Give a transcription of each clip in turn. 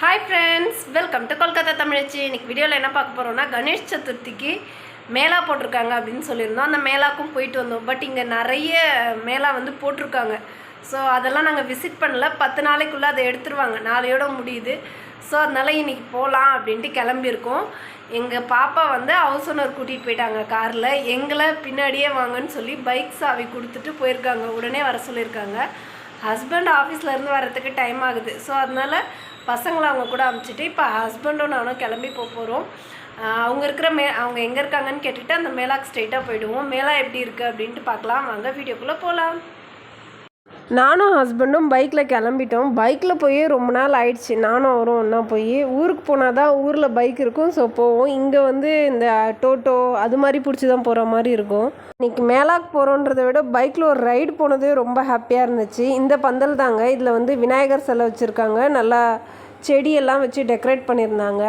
Hi friends welcome to Kolkata தமிழச்சி இன்றைக்கி வீடியோவில் என்ன பார்க்க போகிறோம்னா கணேஷ் சதுர்த்திக்கு மேளா போட்டிருக்காங்க அப்படின்னு சொல்லியிருந்தோம். அந்த மேலாக்கும் போயிட்டு வந்தோம். பட் இங்கே நிறைய மேளா வந்து போட்டிருக்காங்க. ஸோ அதெல்லாம் நாங்கள் விசிட் பண்ணல. பத்து நாளைக்குள்ளே அதை எடுத்துருவாங்க. நாளையோட முடியுது. ஸோ அதனால் இன்றைக்கி போகலாம் அப்படின்ட்டு கிளம்பியிருக்கோம். எங்கள் பாப்பா வந்து ஹவுஸ் ஓனர் கூட்டிகிட்டு போயிட்டாங்க காரில். எங்களை பின்னாடியே வாங்கன்னு சொல்லி பைக் சாவி கொடுத்துட்டு போயிருக்காங்க. உடனே வர சொல்லியிருக்காங்க. ஹஸ்பண்ட் ஆஃபீஸ்லேருந்து வரத்துக்கு டைம் ஆகுது. ஸோ அதனால் பசங்களை அவங்க கூட அனுப்பிச்சிட்டு இப்போ ஹஸ்பண்டும் நானும் கிளம்பி போக போகிறோம் அவங்க இருக்கிற மே அவங்க எங்கே இருக்காங்கன்னு கேட்டுட்டு அந்த மேலாக் ஸ்ட்ரெயிட்டாக போயிடுவோம். மேலா எப்படி இருக்குது அப்படின்ட்டு பார்க்கலாம். வாங்க வீடியோக்குள்ளே போகலாம் நானும் ஹஸ்பண்டும் பைக்கில் கிளம்பிட்டோம். பைக்கில் போய் ரொம்ப நாள் ஆயிடுச்சு. நானும் அவரும் ஒன்றா போய் ஊருக்கு போனால் தான் ஊரில் பைக் இருக்கும். ஸோ போவோம். இங்கே வந்து இந்த டோட்டோ அது மாதிரி பிடிச்சி தான் போகிற மாதிரி இருக்கும். இன்றைக்கி மேலாக்கு போகிறோன்றதை விட பைக்கில் ஒரு ரைடு போனதே ரொம்ப ஹாப்பியாக இருந்துச்சு. இந்த பந்தல் தாங்க. இதில் வந்து விநாயகர் சிலை வச்சுருக்காங்க. நல்லா செடியெல்லாம் வச்சு டெக்கரேட் பண்ணியிருந்தாங்க.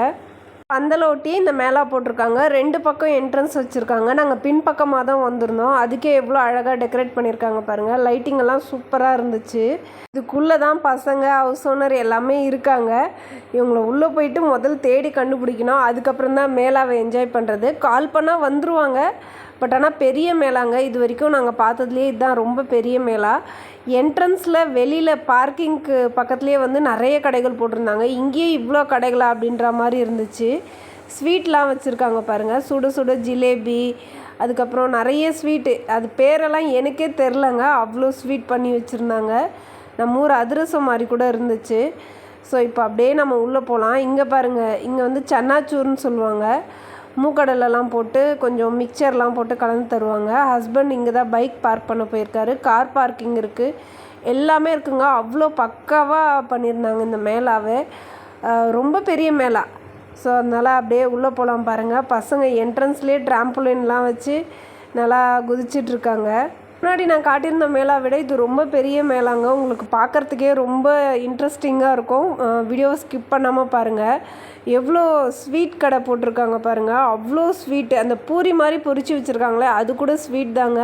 பந்தலை ஒட்டி இந்த மேலா போட்டிருக்காங்க. ரெண்டு பக்கம் என்ட்ரன்ஸ் வச்சுருக்காங்க. நாங்கள் பின்பக்கமாக தான் வந்திருந்தோம். அதுக்கே எவ்வளோ அழகாக டெக்கரேட் பண்ணியிருக்காங்க பாருங்கள் லைட்டிங் எல்லாம் சூப்பராக இருந்துச்சு. இதுக்குள்ளே தான் பசங்க ஹவுஸ் ஓனர் எல்லாமே இருக்காங்க. இவங்களை உள்ளே போயிட்டு முதல் தேடி கண்டுபிடிக்கணும். அதுக்கப்புறம் தான் மேலாவை என்ஜாய் பண்ணுறது கால் பண்ணால் வந்துருவாங்க. பட் ஆனால் பெரிய மேலாங்க இது வரைக்கும் நாங்கள் பார்த்ததுலேயே இதுதான் ரொம்ப பெரிய மேலா என்ட்ரன்ஸில் வெளியில் பார்க்கிங்க்கு பக்கத்துலேயே வந்து நிறைய கடைகள் போட்டிருந்தாங்க. இங்கேயே இவ்வளோ கடைகளா அப்படின்ற மாதிரி இருந்துச்சு. ஸ்வீட்லாம் வச்சுருக்காங்க பாருங்கள் சுட சுட ஜிலேபி அதுக்கப்புறம் நிறைய ஸ்வீட்டு அது பேரெல்லாம் எனக்கே தெரிலங்க. அவ்வளோ ஸ்வீட் பண்ணி வச்சுருந்தாங்க. நம்ம ஊர் அதிரசம் மாதிரி கூட இருந்துச்சு. ஸோ இப்போ அப்படியே நம்ம உள்ளே போகலாம் இங்கே பாருங்கள் இங்கே வந்து சன்னாச்சூர்னு சொல்லுவாங்க. மூக்கடலெல்லாம் போட்டு கொஞ்சம் மிக்சர்லாம் போட்டு கலந்து தருவாங்க. ஹஸ்பண்ட் இங்கே தான் பைக் பார்க் பண்ண போயிருக்காரு. கார் பார்க்கிங் இருக்குது எல்லாமே இருக்குங்க. அவ்வளோ பக்காவாக பண்ணியிருந்தாங்க இந்த மேளாவே. ரொம்ப பெரிய மேலா ஸோ அதனால் அப்படியே உள்ளே போகலாம் பாருங்கள் பசங்க என்ட்ரன்ஸ்லேயே ட்ராம்புலின்லாம் வச்சு நல்லா குதிச்சிட்ருக்காங்க முன்னாடி நான் காட்டியிருந்த மேலா விட இது ரொம்ப பெரிய மேலாங்க. உங்களுக்கு பார்க்குறதுக்கே ரொம்ப இன்ட்ரெஸ்டிங்காக இருக்கும். வீடியோ ஸ்கிப் பண்ணாமல் பாருங்கள் எவ்வளோ ஸ்வீட் கடை போட்டிருக்காங்க பாருங்கள் அவ்வளோ ஸ்வீட்டு அந்த பூரி மாதிரி பொறிச்சு வச்சுருக்காங்களே அது கூட ஸ்வீட் தாங்க.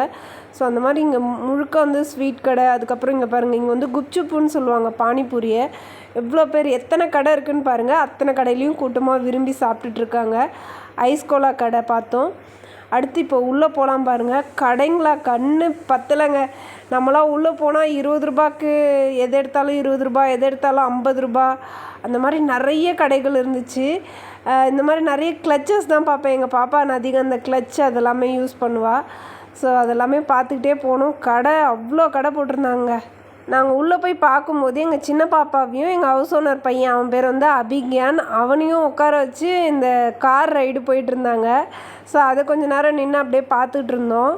ஸோ அந்த மாதிரி இங்கே முழுக்க வந்து ஸ்வீட் கடை. அதுக்கப்புறம் இங்கே பாருங்கள் இங்கே வந்து குப்சுப்புன்னு சொல்லுவாங்க பானிபூரியை. எவ்வளோ பேர் எத்தனை கடை இருக்குதுன்னு பாருங்கள் அத்தனை கடையிலையும் கூட்டமாக விரும்பி சாப்பிட்டுட்டு இருக்காங்க. ஐஸ்கோலா கடை பார்த்தோம். அடுத்து இப்போ உள்ளே போகலாம் பாருங்கள் கடைங்களா கண்ணு பத்தலைங்க. நம்மளாம் உள்ளே போனால் இருபது ரூபாய்க்கு எது எடுத்தாலும் இருபது ரூபாய் எது எடுத்தாலும் ஐம்பது ரூபாய். அந்த மாதிரி நிறைய கடைகள் இருந்துச்சு. இந்த மாதிரி நிறைய கிளச்சஸ் தான் பார்ப்பேன். எங்கள் பாப்பா நான் அதிகம் அந்த கிளச் அதெல்லாமே யூஸ் பண்ணுவாள் ஸோ அதெல்லாமே பார்த்துக்கிட்டே போனோம் கடை அவ்வளோ கடை போட்டிருந்தாங்க. நாங்கள் உள்ளே போய் பார்க்கும்போது எங்கள் சின்ன பாப்பாவையும் எங்கள் ஹவுஸ் ஓனர் பையன் அவன் பேர் வந்து அபிக்யான். அவனையும் உட்கார வச்சு இந்த கார் ரைடு போயிட்டு இருந்தாங்க. ஸோ அதை கொஞ்ச நேரம் நின்று அப்படியே பார்த்துட்டு இருந்தோம்.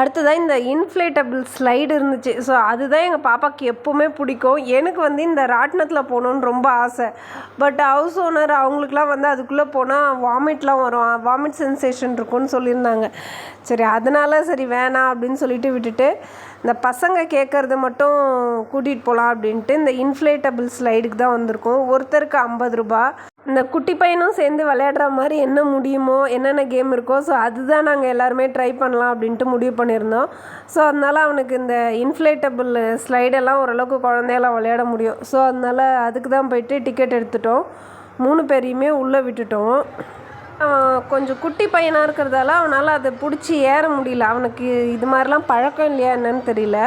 அடுத்ததாக இந்த இன்ஃப்ளேட்டபிள் ஸ்லைடு இருந்துச்சு. ஸோ அதுதான் எங்கள் பாப்பாவுக்கு எப்போவுமே பிடிக்கும். எனக்கு வந்து இந்த ராட்டினத்தில் போகணுன்னு ரொம்ப ஆசை. பட் ஹவுஸ் ஓனர் அவங்களுக்குலாம் வந்து அதுக்குள்ளே போனால் வாமிட்லாம் வரும். வாமிட் சென்சேஷன் இருக்கும்னு சொல்லியிருந்தாங்க. சரி அதனால சரி வேணாம் அப்படின்னு சொல்லிட்டு விட்டுட்டு இந்த பசங்க கேட்குறது மட்டும் கூட்டிகிட்டு போகலாம் அப்படின்ட்டு இந்த இன்ஃப்ளேட்டபிள் ஸ்லைடுக்கு தான் வந்திருக்கோம். ஒருத்தருக்கு ஐம்பது ரூபா இந்த குட்டி பையனும் சேர்ந்து விளையாடுற மாதிரி என்ன முடியுமோ என்னென்ன கேம் இருக்கோ ஸோ அதுதான் நாங்கள் எல்லாருமே ட்ரை பண்ணலாம் அப்படின்ட்டு முடிவு பண்ணியிருந்தோம். ஸோ அதனால் அவனுக்கு இந்த இன்ஃப்ளேட்டபிள் ஸ்லைடெல்லாம் ஓரளவுக்கு குழந்தையெல்லாம் விளையாட முடியும். ஸோ அதனால் அதுக்கு தான் போயிட்டு டிக்கெட் எடுத்துட்டோம். மூணு பேரையுமே உள்ளே விட்டுட்டோம். அவன் கொஞ்சம் குட்டி பையனாக இருக்கிறதால அவனால் அதை பிடிச்சி ஏற முடியல. அவனுக்கு இது மாதிரிலாம் பழக்கம் இல்லையா என்னன்னு தெரியல.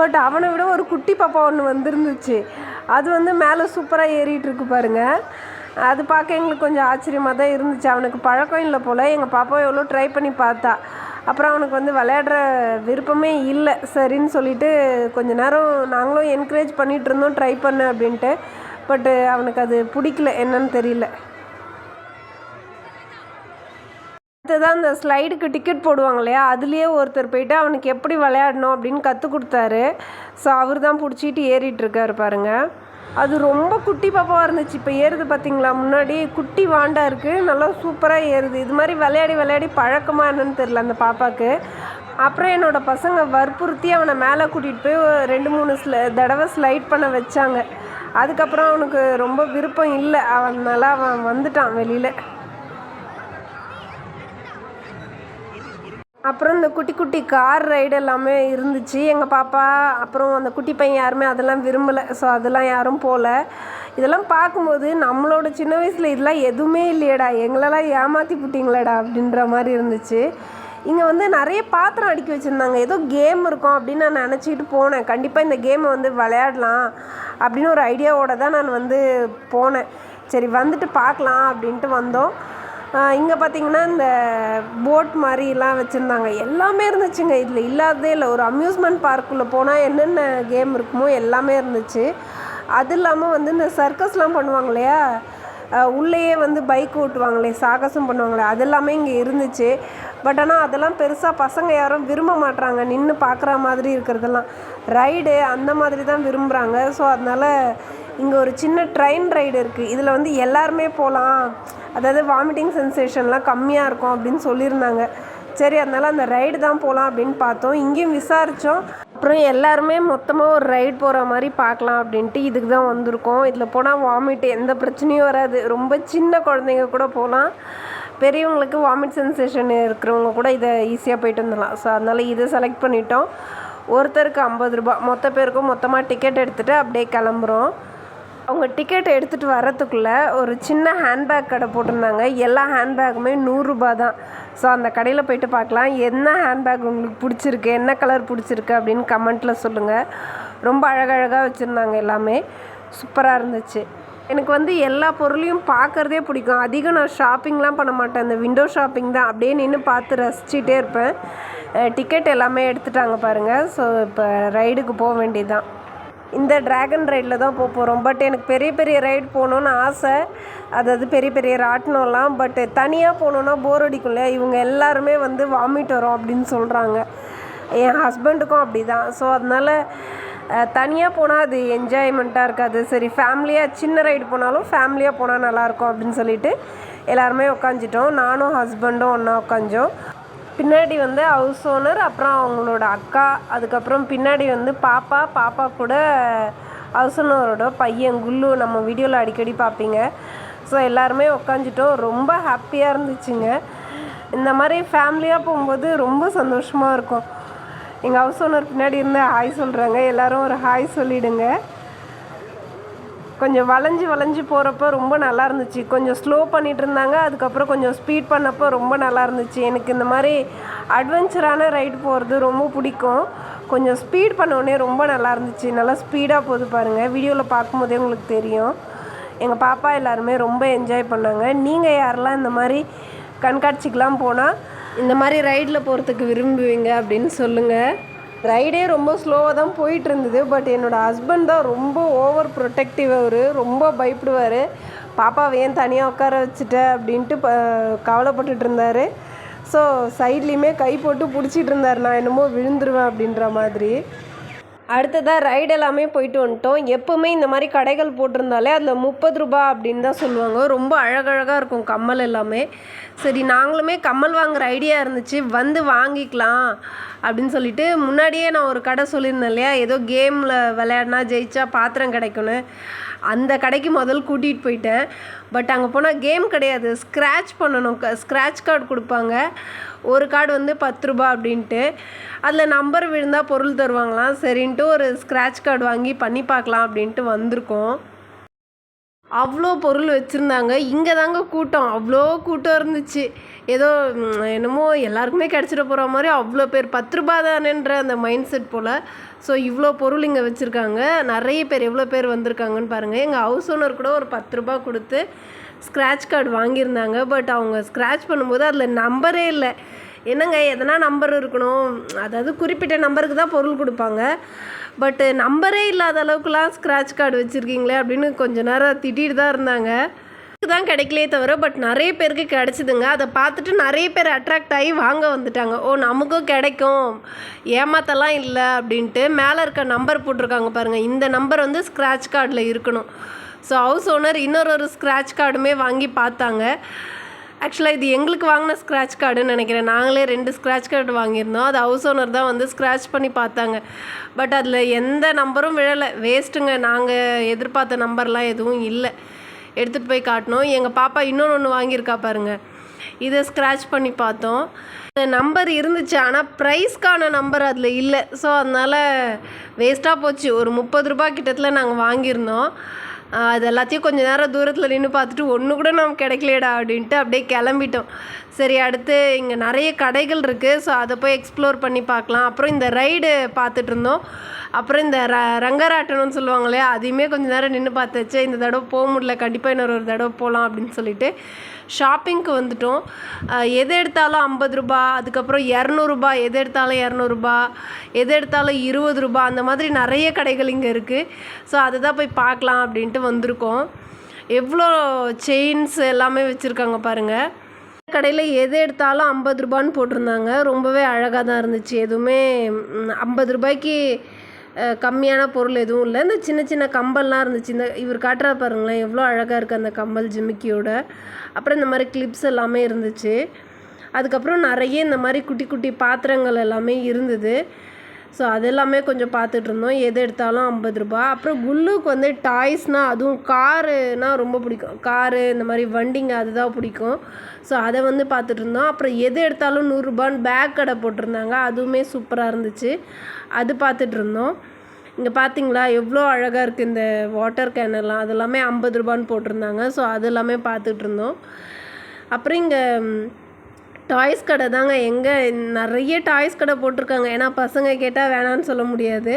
பட் அவனை விட ஒரு குட்டி பாப்பா ஒன்று வந்துருந்துச்சு. அது வந்து மேலே சூப்பராக ஏறிட்டு இருக்கு பாருங்கள் அது பார்க்க எங்களுக்கு கொஞ்சம் ஆச்சரியமாக தான் இருந்துச்சு. அவனுக்கு பழக்கம் இல்லை போல். எங்கள் பாப்பா எவ்வளோ ட்ரை பண்ணி பார்த்தா. அப்புறம் அவனுக்கு வந்து விளையாடுற விருப்பமே இல்லை. சரின்னு சொல்லிட்டு கொஞ்ச நேரம் நாங்களும் என்கரேஜ் பண்ணிகிட்டு இருந்தோம் ட்ரை பண்ண அப்படின்ட்டு. பட்டு அவனுக்கு அது பிடிக்கல. என்னன்னு தெரியல. அடுத்ததான் அந்த ஸ்லைடுக்கு டிக்கெட் போடுவாங்க இல்லையா? அதுலேயே ஒருத்தர் போயிட்டு அவனுக்கு எப்படி விளையாடணும் அப்படின்னு கற்றுக் கொடுத்தாரு. ஸோ அவர் தான் பிடிச்சிட்டு ஏறிட்டு இருக்காரு பாருங்கள் அது ரொம்ப குட்டி பாப்பாவாக இருந்துச்சு. இப்போ ஏறுது பார்த்தீங்களா முன்னாடி குட்டி வாண்டா இருக்குது நல்லா சூப்பராக ஏறுது. இது மாதிரி விளையாடி விளையாடி பழக்கமாக என்னன்னு தெரில அந்த பாப்பாவுக்கு அப்புறம் என்னோடய பசங்க வற்புறுத்தி அவனை மேலே கூட்டிகிட்டு போய் ரெண்டு மூணு ஸ்ல தடவை ஸ்லைட் பண்ண வச்சாங்க. அதுக்கப்புறம் அவனுக்கு ரொம்ப விருப்பம் இல்லை. அவனால அவன் வந்துட்டான் வெளியில். அப்புறம் இந்த குட்டி குட்டி கார் ரைடு எல்லாமே இருந்துச்சு. எங்கள் பாப்பா அப்புறம் அந்த குட்டி பையன் யாருமே அதெல்லாம் விரும்பலை. ஸோ அதெல்லாம் யாரும் போகல இதெல்லாம் பார்க்கும்போது நம்மளோட சின்ன வயசில் இதெல்லாம் எதுவுமே இல்லையேடா. எங்களெல்லாம் ஏமாற்றி விட்டீங்களேடா அப்படின்ற மாதிரி இருந்துச்சு. இங்கே வந்து நிறைய பாத்திரம் அடுக்கி வச்சுருந்தாங்க. ஏதோ கேம் இருக்கும் அப்படின்னு நான் நினச்சிக்கிட்டு போனேன். கண்டிப்பாக இந்த கேமை வந்து விளையாடலாம் அப்படின்னு ஒரு ஐடியாவோடு தான் நான் வந்து போனேன். சரி வந்துட்டு பார்க்கலாம் அப்படின்ட்டு வந்தோம். இங்கே பார்த்தீங்கன்னா இந்த போட் மாதிரிலாம் வச்சுருந்தாங்க. எல்லாமே இருந்துச்சுங்க. இதில் இல்லாததே இல்லை. ஒரு அம்யூஸ்மெண்ட் பார்க்குள்ளே போனால் என்னென்ன கேம் இருக்குமோ எல்லாமே இருந்துச்சு. அது இல்லாமல் வந்து இந்த சர்க்கஸ்லாம் பண்ணுவாங்க இல்லையா? உள்ளேயே வந்து பைக் ஓட்டுவாங்களே சாகசம் பண்ணுவாங்களே அது எல்லாமே இங்கே இருந்துச்சு. பட் ஆனால் அதெல்லாம் பெருசாக பசங்க யாரும் விரும்ப மாட்றாங்க. நின்று பார்க்குற மாதிரி இருக்கிறதெல்லாம். ரைடு அந்த மாதிரி தான் விரும்புகிறாங்க ஸோ அதனால் இங்கே ஒரு சின்ன ட்ரெயின் ரைடு இருக்குது இதில் வந்து எல்லாருமே போகலாம் அதாவது வாமிட்டிங் சென்சேஷன்லாம் கம்மியாக இருக்கும் அப்படின்னு சொல்லியிருந்தாங்க. சரி அதனால் அந்த ரைடு தான் போகலாம் அப்படின்னு பார்த்தோம். இங்கேயும் விசாரித்தோம் அப்புறம் எல்லாருமே மொத்தமாக ஒரு ரைட் போகிற மாதிரி பார்க்கலாம் அப்படின்ட்டு இதுக்கு தான் வந்திருக்கோம். இதில் போனால் வாமிட் எந்த பிரச்சனையும் வராது. ரொம்ப சின்ன குழந்தைங்க கூட போகலாம் பெரியவங்களுக்கு வாமிட் சென்சேஷன் இருக்கிறவங்க கூட இதை ஈஸியாக போயிட்டு வந்துடலாம். ஸோ அதனால் இதை செலக்ட் பண்ணிட்டோம். ஒருத்தருக்கு ஐம்பது ரூபா மொத்த பேருக்கும் மொத்தமாக டிக்கெட் எடுத்துகிட்டு அப்படியே கிளம்புறோம். அவங்க டிக்கெட் எடுத்துகிட்டு வரத்துக்குள்ளே ஒரு சின்ன ஹேண்ட்பேக் கடை போட்டிருந்தாங்க. எல்லா ஹேண்ட்பேக்குமே நூறுரூபா தான் ஸோ அந்த கடையில் போயிட்டு பார்க்கலாம். என்ன ஹேண்ட்பேக் உங்களுக்கு பிடிச்சிருக்கு? என்ன கலர் பிடிச்சிருக்கு? அப்படின்னு கமெண்ட்டில் சொல்லுங்கள் ரொம்ப அழகழகாக வச்சுருந்தாங்க எல்லாமே. சூப்பராக இருந்துச்சு. எனக்கு வந்து எல்லா பொருளையும் பார்க்குறதே பிடிக்கும். அதிகம் நான் ஷாப்பிங்லாம் பண்ண மாட்டேன். இந்த விண்டோ ஷாப்பிங் தான். அப்படியே நின்று பார்த்து ரசிச்சிட்டே இருப்பேன். டிக்கெட் எல்லாமே எடுத்துட்டாங்க பாருங்கள் ஸோ இப்போ ரைடுக்கு போக வேண்டியதுதான். இந்த ட்ராகன் ரைடில் தான் போக போகிறோம் பட் எனக்கு பெரிய பெரிய ரைடு போகணுன்னு ஆசை. அதாவது பெரிய பெரிய ராட்டினம்லாம். பட் தனியாக போகணுன்னா போர் அடிக்கும்ல. இவங்க எல்லாருமே வந்து வாமிட் வரும் அப்படின்னு சொல்கிறாங்க என் ஹஸ்பண்டுக்கும் அப்படி தான் ஸோ அதனால் தனியாக போனால் அது என்ஜாய்மெண்ட்டாக இருக்காது. சரி ஃபேமிலியாக சின்ன ரைடு போனாலும் ஃபேமிலியாக போனால் நல்லாயிருக்கும் அப்படின்னு சொல்லிட்டு எல்லாருமே உட்காந்துட்டோம் நானும் ஹஸ்பண்டும் ஒன்றா உட்காந்தோம் பின்னாடி வந்து ஹவுஸ் ஓனர் அப்புறம் அவங்களோட அக்கா அதுக்கப்புறம் பின்னாடி வந்து பாப்பா பாப்பா கூட ஹவுஸ் ஓனரோட பையன் குல்லு நம்ம வீடியோவில் அடிக்கடி பார்ப்பீங்க ஸோ எல்லாருமே உக்காந்துட்டோம். ரொம்ப ஹாப்பியாக இருந்துச்சுங்க. இந்த மாதிரி ஃபேமிலியாக போகும்போது ரொம்ப சந்தோஷமாக இருக்கும். எங்கள் ஹவுஸ் ஓனர் பின்னாடி இருந்து ஹாய் சொல்கிறாங்க எல்லோரும் ஒரு ஹாய் சொல்லிவிடுங்க கொஞ்சம் வளைஞ்சு வளைஞ்சு போகிறப்ப ரொம்ப நல்லா இருந்துச்சு. கொஞ்சம் ஸ்லோ பண்ணிகிட்டு இருந்தாங்க அதுக்கப்புறம் கொஞ்சம் ஸ்பீட் பண்ணப்போ ரொம்ப நல்லா இருந்துச்சு. எனக்கு இந்த மாதிரி அட்வென்ச்சரான ரைடு போகிறது ரொம்ப பிடிக்கும். கொஞ்சம் ஸ்பீட் பண்ணோடனே ரொம்ப நல்லா இருந்துச்சு. நல்லா ஸ்பீடாக போகுது பாருங்கள் வீடியோவில் பார்க்கும்போதே உங்களுக்கு தெரியும். எங்கள் பாப்பா எல்லாருமே ரொம்ப என்ஜாய் பண்ணாங்க. நீங்கள் யாரெல்லாம் இந்த மாதிரி கண்காட்சிக்கெலாம் போனால் இந்த மாதிரி ரைடில் போகிறதுக்கு விரும்புவீங்க அப்படின்னு சொல்லுங்கள் ரைடே ரொம்ப ஸ்லோவாக தான் போயிட்டு இருந்தது பட் என்னோடய ஹஸ்பண்ட் தான் ரொம்ப ஓவர் ப்ரொடெக்டிவ் அவர் ரொம்ப பயப்படுவார். பாப்பாவை ஏன் தனியாக உட்கார வச்சுட்ட? அப்படின்ட்டு ப கவலைப்பட்டுட்டு இருந்தார். ஸோ சைட்லேயுமே கை போட்டு பிடிச்சிட்டு இருந்தார். நான் என்னமோ விழுந்துருவேன் அப்படின்ற மாதிரி. அடுத்ததாக ரைடு எல்லாமே போயிட்டு வந்துட்டோம். எப்போவுமே இந்த மாதிரி கடைகள் போட்டிருந்தாலே அதில் முப்பது ரூபா அப்படின்னு தான் சொல்லுவாங்க. ரொம்ப அழகழகாக இருக்கும் கம்மல் எல்லாமே. சரி நாங்களுமே கம்மல் வாங்குகிற ஐடியா இருந்துச்சு. வந்து வாங்கிக்கலாம். அப்படின்னு சொல்லிட்டு முன்னாடியே நான் ஒரு கடை சொல்லியிருந்தேன் இல்லையா? ஏதோ கேமில் விளையாடினா ஜெயிச்சா பாத்திரம் கிடைக்கும்னு. அந்த கடைக்கு முதல் கூட்டிகிட்டு போயிட்டேன். பட் அங்கே போனால் கேம் கிடையாது. ஸ்க்ராட்ச் பண்ணணும். ஸ்க்ராட்ச் கார்டு கொடுப்பாங்க. ஒரு கார்டு வந்து பத்து ரூபா அப்படின்ட்டு. அதில் நம்பர் விழுந்தால் பொருள் தருவாங்களாம். சரின்ட்டு ஒரு ஸ்க்ராட்ச் கார்டு வாங்கி பண்ணி பார்க்கலாம் அப்படின்ட்டு வந்திருக்கோம். அவ்வளோ பொருள் வச்சுருந்தாங்க. இங்கே தாங்க கூட்டம். அவ்வளோ கூட்டம் இருந்துச்சு. ஏதோ என்னமோ எல்லாருக்குமே கிடச்சிட போகிற மாதிரி அவ்வளோ பேர். பத்து ரூபா தானேன்ற அந்த மைண்ட் செட் போல். ஸோ இவ்வளோ பொருள் இங்கே வச்சுருக்காங்க. நிறைய பேர் எவ்வளோ பேர் வந்திருக்காங்கன்னு பாருங்கள் எங்கள் ஹவுஸ் ஓனர் கூட ஒரு பத்து ரூபா கொடுத்து ஸ்க்ராட்ச் கார்டு வாங்கியிருந்தாங்க. பட் அவங்க ஸ்க்ராட்ச் பண்ணும்போது அதில் நம்பரே இல்லை. என்னங்க எதனா நம்பர் இருக்கணும்? அதாவது குறிப்பிட்ட நம்பருக்கு தான் பொருள் கொடுப்பாங்க. பட்டு நம்பரே இல்லாத அளவுக்குலாம் ஸ்க்ராட்ச் கார்டு வச்சுருக்கீங்களே அப்படின்னு கொஞ்சம் நேரம் திட்டிகிட்டு தான் இருந்தாங்க. தான் கிடைக்கலே தவிர பட் நிறைய பேருக்கு கிடச்சிதுங்க. அதை பார்த்துட்டு நிறைய பேர் அட்ராக்ட் ஆகி வாங்க வந்துட்டாங்க. ஓ நமக்கும் கிடைக்கும். ஏமாத்தலாம் இல்லை அப்படின்ட்டு மேலே இருக்க நம்பர் போட்டிருக்காங்க பாருங்கள் இந்த நம்பர் வந்து ஸ்க்ராட்ச் கார்டில் இருக்கணும். ஸோ ஹவுஸ் ஓனர் இன்னொரு ஒரு ஸ்க்ராட்ச் கார்டுமே வாங்கி பார்த்தாங்க. ஆக்சுவலாக இது எங்களுக்கு வாங்கின ஸ்க்ராட்ச் கார்டுன்னு நினைக்கிறேன். நாங்களே ரெண்டு ஸ்க்ராட்ச் கார்டு வாங்கியிருந்தோம். அது ஹவுஸ் ஓனர் தான் வந்து ஸ்க்ராட்ச் பண்ணி பார்த்தாங்க. பட் அதில் எந்த நம்பரும் விழலை. வேஸ்ட்டுங்க நாங்கள் எதிர்பார்த்த நம்பர்லாம் எதுவும் இல்லை. எடுத்துகிட்டு போய் காட்டினோம். எங்கள் பாப்பா இன்னொன்று ஒன்று வாங்கியிருக்கா பாருங்க. இதை ஸ்க்ராட்ச் பண்ணி பார்த்தோம். நம்பர் இருந்துச்சு. ஆனால் ப்ரைஸ்க்கான நம்பர் அதில் இல்லை. ஸோ அதனால் வேஸ்ட்டாக போச்சு. ஒரு முப்பது ரூபாய் கிட்டத்தில் நாங்கள் வாங்கியிருந்தோம். அது எல்லாத்தையும் கொஞ்ச நேரம் தூரத்தில் நின்று பார்த்துட்டு ஒன்று கூட நமக்கு கிடைக்கலையடா அப்படின்ட்டு அப்படியே கிளம்பிட்டோம். சரி அடுத்து இங்கே நிறைய கடைகள் இருக்குது ஸோ அதை போய் எக்ஸ்ப்ளோர் பண்ணி பார்க்கலாம். அப்புறம் இந்த ரைடு பார்த்துட்டு இருந்தோம். அப்புறம் இந்த ர ரங்கராட்டனம்னு சொல்லுவாங்க இல்லையா அதையுமே கொஞ்சம் நேரம் நின்று பார்த்தாச்சு. இந்த தடவை போக முடியல. கண்டிப்பாக இன்னொரு ஒரு தடவை போகலாம் அப்படின்னு சொல்லிட்டு. ஷாப்பிங்க்கு வந்துட்டோம். எது எடுத்தாலும் ஐம்பது ரூபா அதுக்கப்புறம் இரநூறுபா எது எடுத்தாலும் இரநூறுபா எது எடுத்தாலும் இருபது ரூபா அந்த மாதிரி நிறைய கடைகள் இங்கே இருக்குது ஸோ அதை தான் போய் பார்க்கலாம் அப்படின்ட்டு வந்திருக்கோம். எவ்வளோ செயின்ஸ் எல்லாமே வச்சுருக்காங்க பாருங்கள் கடையில் எது எடுத்தாலும் ஐம்பது ரூபான்னு போட்டிருந்தாங்க. ரொம்பவே அழகாக தான் இருந்துச்சு. எதுவுமே ஐம்பது ரூபாய்க்கு கம்மியான பொருள் எதுவும் இல்லை. இந்த சின்ன சின்ன கம்பல்லாம் இருந்துச்சு. இந்த இவர் காட்டுறா பாருங்களேன் எவ்வளோ அழகாக இருக்குது அந்த கம்பல் ஜிமிக்கியோட. அப்புறம் இந்த மாதிரி கிளிப்ஸ் எல்லாமே இருந்துச்சு. அதுக்கப்புறம் நிறைய இந்த மாதிரி குட்டி குட்டி பாத்திரங்கள் எல்லாமே இருந்தது. ஸோ அதெல்லாமே கொஞ்சம் பார்த்துட்டு இருந்தோம். எது எடுத்தாலும் ஐம்பது ரூபா. அப்புறம் குல்லுக்கு வந்து டாய்ஸ்னால் அதுவும் காருனால் ரொம்ப பிடிக்கும். காரு இந்த மாதிரி வண்டிங்க அதுதான் பிடிக்கும். ஸோ அதை வந்து பார்த்துட்டு இருந்தோம். அப்புறம் எது எடுத்தாலும் நூறுரூபான்னு பேக் கடை போட்டிருந்தாங்க. அதுவுமே சூப்பராக இருந்துச்சு. அது பார்த்துட்டு இருந்தோம். இங்கே பார்த்தீங்களா எவ்வளோ அழகாக இருக்குது இந்த வாட்டர் கேனெல்லாம் அது எல்லாமே ஐம்பது ரூபான்னு போட்டிருந்தாங்க. ஸோ அது எல்லாமே பார்த்துட்டு இருந்தோம். அப்புறம் இங்கே டாய்ஸ் கடை தாங்க. எங்கே நிறைய டாய்ஸ் கடை போட்டிருக்காங்க. ஏன்னா பசங்க கேட்டால் வேணான்னு சொல்ல முடியாது.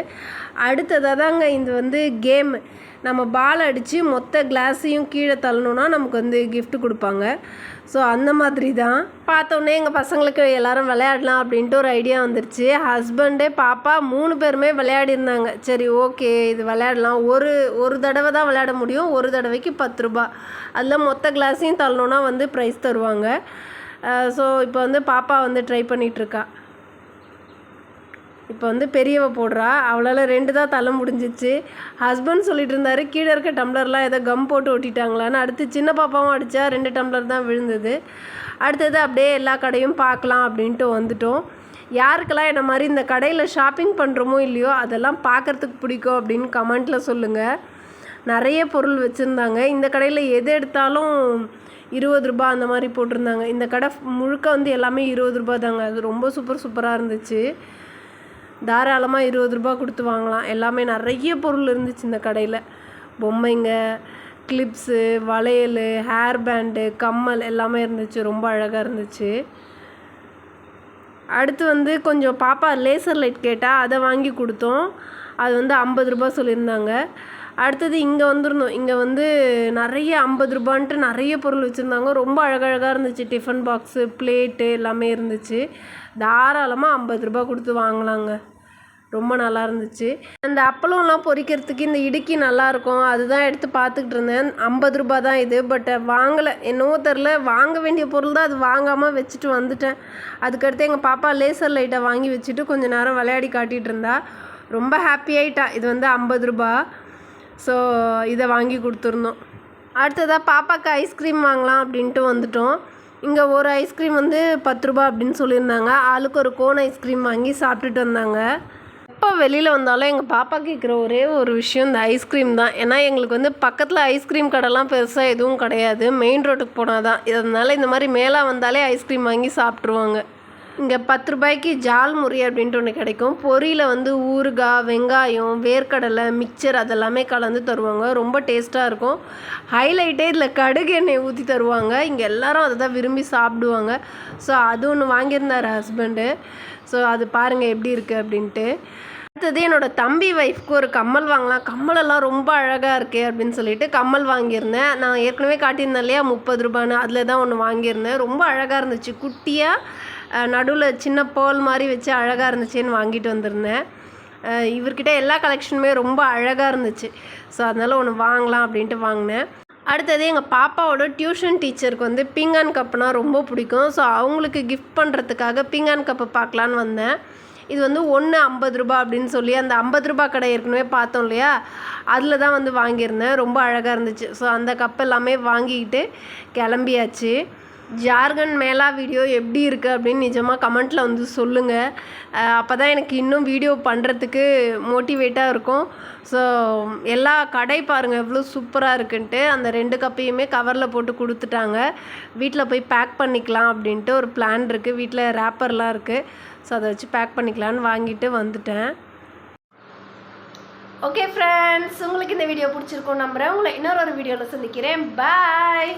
அடுத்ததாக தாங்க இது வந்து கேமு. நம்ம பால் அடித்து மொத்த கிளாஸையும் கீழே தள்ளணுன்னா நமக்கு வந்து கிஃப்ட் கொடுப்பாங்க. ஸோ அந்த மாதிரி தான். பார்த்தோன்னே எங்கள் பசங்களுக்கு எல்லாரும் விளையாடலாம் அப்படின்ட்டு ஒரு ஐடியா வந்துருச்சு. ஹஸ்பண்டே பாப்பா மூணு பேருமே விளையாடிருந்தாங்க சரி ஓகே இது விளையாடலாம். ஒரு ஒரு தடவை தான் விளையாட முடியும். ஒரு தடவைக்கு பத்து ரூபா. அதில் மொத்த கிளாஸையும் தள்ளணுன்னா வந்து ப்ரைஸ் தருவாங்க. ஸோ இப்போ வந்து பாப்பா வந்து ட்ரை பண்ணிகிட்ருக்கா இப்போ வந்து பெரியவ போடுறா. அவளால் ரெண்டு தான் தள்ள முடிஞ்சிச்சு. ஹஸ்பண்ட் சொல்லிட்டு இருந்தாரு கீழே இருக்க டம்ளர்லாம் ஏதோ கம் போட்டு ஒட்டிட்டாங்களான்னு. அடுத்து சின்ன பாப்பாவும் அடித்தா ரெண்டு டம்ளர் தான் விழுந்தது. அடுத்தது அப்படியே எல்லா கடையும் பார்க்கலாம் அப்படின்ட்டு வந்துட்டோம். யாருக்கெல்லாம் என்ன மாதிரி இந்த கடையில் ஷாப்பிங் பண்ணுறோமோ இல்லையோ அதெல்லாம் பார்க்குறதுக்கு பிடிக்கும் அப்படின்னு கமெண்ட்டில் சொல்லுங்கள் நிறைய பொருள் வச்சுருந்தாங்க. இந்த கடையில் எது எடுத்தாலும் இருபது ரூபா அந்த மாதிரி போட்டிருந்தாங்க. இந்த கடை முழுக்க வந்து எல்லாமே இருபது ரூபா தாங்க. அது ரொம்ப சூப்பர் சூப்பராக இருந்துச்சு. தாராளமாக இருபது ரூபாய் கொடுத்து வாங்கலாம். எல்லாமே நிறைய பொருள் இருந்துச்சு இந்த கடையில். பொம்மைங்க கிளிப்ஸு வளையல் ஹேர் பேண்டு கம்மல் எல்லாமே இருந்துச்சு. ரொம்ப அழகாக இருந்துச்சு. அடுத்து வந்து கொஞ்சம் பாப்பா லேசர் லைட் கேட்டால் அதை வாங்கி கொடுத்தோம். அது வந்து ஐம்பது ரூபாய் சொல்லியிருந்தாங்க. அடுத்தது இங்கே வந்திருந்தோம் இங்கே வந்து நிறைய ஐம்பது ரூபான்ட்டு நிறைய பொருள் வச்சுருந்தாங்க. ரொம்ப அழகழகாக இருந்துச்சு. டிஃபன் பாக்ஸு பிளேட்டு எல்லாமே இருந்துச்சு. தாராளமாக ஐம்பது ரூபா கொடுத்து வாங்கலாங்க. ரொம்ப நல்லா இருந்துச்சு. அந்த அப்பளம்லாம் பொரிக்கிறதுக்கு இந்த இடுக்கி நல்லா இருக்கும். அதுதான் எடுத்து பார்த்துக்கிட்டு இருந்தேன். ஐம்பது ரூபா தான் இது. பட் வாங்கலை. என்னவோ தெரில வாங்க வேண்டிய பொருள் தான் அது வாங்காமல் வச்சுட்டு வந்துட்டேன். அதுக்கடுத்து எங்கள் பாப்பா லேசர் லைட்டை வாங்கி வச்சுட்டு கொஞ்சம் நேரம் விளையாடி காட்டிகிட்டு இருந்தா. ரொம்ப ஹாப்பி ஆகிட்டா இது வந்து ஐம்பது ரூபா. ஸோ இதை வாங்கி கொடுத்துருந்தோம் அடுத்ததாக பாப்பாவுக்கு ஐஸ்கிரீம் வாங்கலாம் அப்படின்ட்டு வந்துட்டோம். இங்கே ஒரு ஐஸ்கிரீம் வந்து பத்து ரூபா அப்படின்னு சொல்லியிருந்தாங்க. ஆளுக்கு ஒரு கோன் ஐஸ்கிரீம் வாங்கி சாப்பிட்டுட்டு வந்தாங்க. எப்போ வெளியில் வந்தாலும் எங்கள் பாப்பா கேட்குற ஒரே ஒரு விஷயம் இந்த ஐஸ்கிரீம் தான். ஏன்னா எங்களுக்கு வந்து பக்கத்தில் ஐஸ்கிரீம் கடைலாம் பெருசாக எதுவும் கிடையாது. மெயின் ரோட்டுக்கு போனால் தான் இதனால் இந்த மாதிரி மேலே வந்தாலே ஐஸ்கிரீம் வாங்கி சாப்பிட்ருவாங்க இங்கே பத்து ரூபாய்க்கு ஜால் முறி அப்படின்ட்டு ஒன்று கிடைக்கும். பொரியில் வந்து ஊறுகாய் வெங்காயம் வேர்க்கடலை மிக்சர் அதெல்லாமே கலந்து தருவாங்க. ரொம்ப டேஸ்ட்டாக இருக்கும். ஹைலைட்டே இதில் கடுகு எண்ணெய் ஊற்றி தருவாங்க. இங்கே எல்லாரும் அதை தான் விரும்பி சாப்பிடுவாங்க. ஸோ அது ஒன்று வாங்கியிருந்தார் ஹஸ்பண்டு ஸோ அது பாருங்கள் எப்படி இருக்குது அப்படின்ட்டு. அடுத்தது என்னோடய தம்பி ஒய்ஃப்க்கு ஒரு கம்மல் வாங்கலாம். கம்மலெல்லாம் ரொம்ப அழகாக இருக்கே அப்படின்னு சொல்லிட்டு கம்மல் வாங்கியிருந்தேன். நான் ஏற்கனவே காட்டியிருந்தேன் இல்லையா? முப்பது ரூபான்னு. அதில் தான் ஒன்று வாங்கியிருந்தேன். ரொம்ப அழகாக இருந்துச்சு. குட்டியாக நடுவில் சின்ன பேர்ல் மாதிரி வச்சு அழகாக இருந்துச்சுன்னு வாங்கிட்டு வந்திருந்தேன். இவர்கிட்ட எல்லா கலெக்ஷனுமே ரொம்ப அழகாக இருந்துச்சு. ஸோ அதனால் ஒன்று வாங்கலாம் அப்படின்ட்டு வாங்கினேன். அடுத்தது எங்கள் பாப்பாவோட டியூஷன் டீச்சருக்கு வந்து பிங்கான் கப்புனா ரொம்ப பிடிக்கும். ஸோ அவங்களுக்கு கிஃப்ட் பண்ணுறதுக்காக பிங்கான் கப்பு பார்க்கலான்னு வந்தேன். இது வந்து ஒன்று ஐம்பது ரூபா அப்படின்னு சொல்லி அந்த ஐம்பது ரூபா கடை ஏற்கனவே பார்த்தோம் இல்லையா? அதில் தான் வந்து வாங்கியிருந்தேன். ரொம்ப அழகாக இருந்துச்சு. ஸோ அந்த கப் எல்லாமே வாங்கிக்கிட்டு கிளம்பியாச்சு. ஜார்கண்ட் மேலா வீடியோ எப்படி இருக்குது அப்படின்னு நிஜமாக கமெண்ட்டில் வந்து சொல்லுங்கள் அப்போ தான் எனக்கு இன்னும் வீடியோ பண்ணுறதுக்கு மோட்டிவேட்டாக இருக்கும். ஸோ எல்லா கடை பாருங்கள் எவ்வளோ சூப்பராக இருக்குன்ட்டு அந்த ரெண்டு கப்பையுமே கவரில் போட்டு கொடுத்துட்டாங்க. வீட்டில் போய் பேக் பண்ணிக்கலாம் அப்படின்ட்டு ஒரு பிளான் இருக்குது வீட்டில் ரேப்பர்லாம் இருக்குது ஸோ அதை வச்சு பேக் பண்ணிக்கலான்னு வாங்கிட்டு வந்துட்டேன். ஓகே ஃப்ரெண்ட்ஸ் உங்களுக்கு இந்த வீடியோ பிடிச்சிருக்கும் நம்புகிறேன் உங்களை இன்னொரு ஒரு வீடியோவில் சந்திக்கிறேன். பாய்